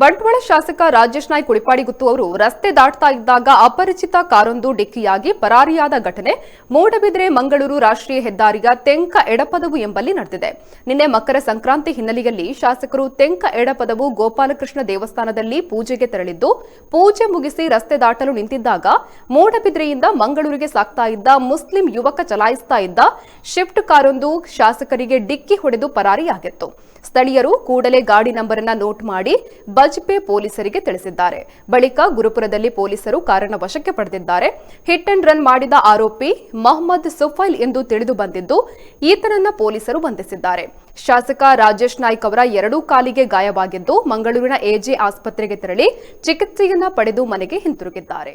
ಬಂಟ್ವಾಳ ಶಾಸಕ ರಾಜೇಶ್ ನಾಯ್ ಕುಳಿಪಾಡಿಗುತ್ತು ಅವರು ರಸ್ತೆ ದಾಟ್ತಾ ಇದ್ದಾಗ ಅಪರಿಚಿತ ಕಾರೊಂದು ಡಿಕ್ಕಿಯಾಗಿ ಪರಾರಿಯಾದ ಘಟನೆ. ಮೂಡಬಿದ್ರೆ ಮಂಗಳೂರು ರಾಷ್ಟ್ರೀಯ ಹೆದ್ದಾರಿಯ ತೆಂಕ ಎಡಪದವು ಎಂಬಲ್ಲಿ ನಡೆದಿದೆ. ನಿನ್ನೆ ಮಕರ ಸಂಕ್ರಾಂತಿ ಹಿನ್ನೆಲೆಯಲ್ಲಿ ಶಾಸಕರು ತೆಂಕ ಎಡಪದವು ಗೋಪಾಲಕೃಷ್ಣ ದೇವಸ್ಥಾನದಲ್ಲಿ ಪೂಜೆಗೆ ತೆರಳಿದ್ದು, ಪೂಜೆ ಮುಗಿಸಿ ರಸ್ತೆ ದಾಟಲು ನಿಂತಿದ್ದಾಗ ಮೂಡಬಿದ್ರೆಯಿಂದ ಮಂಗಳೂರಿಗೆ ಸಾಗ್ತಾ ಇದ್ದ ಮುಸ್ಲಿಂ ಯುವಕ ಚಲಾಯಿಸ್ತಾ ಇದ್ದ ಶಿಫ್ಟ್ ಕಾರೊಂದು ಶಾಸಕರಿಗೆ ಡಿಕ್ಕಿ ಹೊಡೆದು ಪರಾರಿಯಾಗಿತ್ತು. ಸ್ಥಳೀಯರು ಕೂಡಲೇ ಗಾಡಿ ನಂಬರ್ ನೋಟ್ ಮಾಡಿ ಬಜ್ಪೆ ಪೊಲೀಸರಿಗೆ ತಿಳಿಸಿದ್ದಾರೆ. ಬಳಿಕ ಗುರುಪುರದಲ್ಲಿ ಪೊಲೀಸರು ಕಾರನ್ನು ವಶಕ್ಕೆ ಪಡೆದಿದ್ದಾರೆ. ಹಿಟ್ ಅಂಡ್ ರನ್ ಮಾಡಿದ ಆರೋಪಿ ಮೊಹಮ್ಮದ್ ಸುಫೈಲ್ ಎಂದು ತಿಳಿದು ಬಂದಿದ್ದು, ಈತನನ್ನ ಪೊಲೀಸರು ಬಂಧಿಸಿದ್ದಾರೆ. ಶಾಸಕ ರಾಜೇಶ್ ನಾಯ್ಕ್ ಅವರ ಎರಡೂ ಕಾಲಿಗೆ ಗಾಯವಾಗಿದ್ದು, ಮಂಗಳೂರಿನ ಎಜೆ ಆಸ್ಪತ್ರೆಗೆ ತೆರಳಿ ಚಿಕಿತ್ಸೆಯನ್ನ ಪಡೆದು ಮನೆಗೆ ಹಿಂತಿರುಗಿದ್ದಾರೆ.